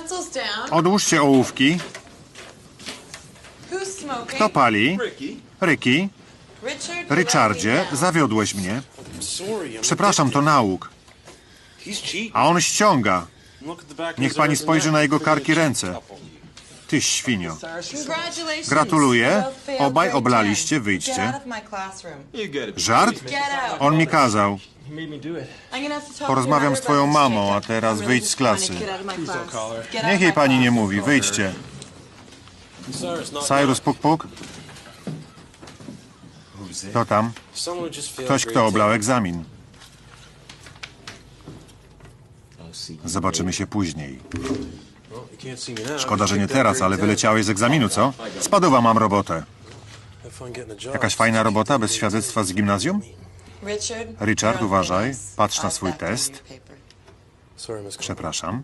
pencils down. Odłóżcie ołówki. Who's smoking? Kto pali? Ricky. Richard. Richardzie, zawiodłeś mnie. Przepraszam, to nauk. A on ściąga. Niech pani spojrzy na jego karki ręce. Ty świnio. Gratuluję. Obaj oblaliście, 10. wyjdźcie. Żart? On mi kazał. I'm gonna have to talk to Porozmawiam z twoją mamą, a teraz wyjdź z klasy. Niech jej pani nie mówi. Wyjdźcie. Cyrus Puk Puk? To tam. Ktoś, kto oblał egzamin. Zobaczymy się później. Szkoda, że nie teraz, ale wyleciałeś z egzaminu, co? Spadowa mam robotę. Jakaś fajna robota bez świadectwa z gimnazjum? Richard, uważaj. Patrz na swój test. Przepraszam.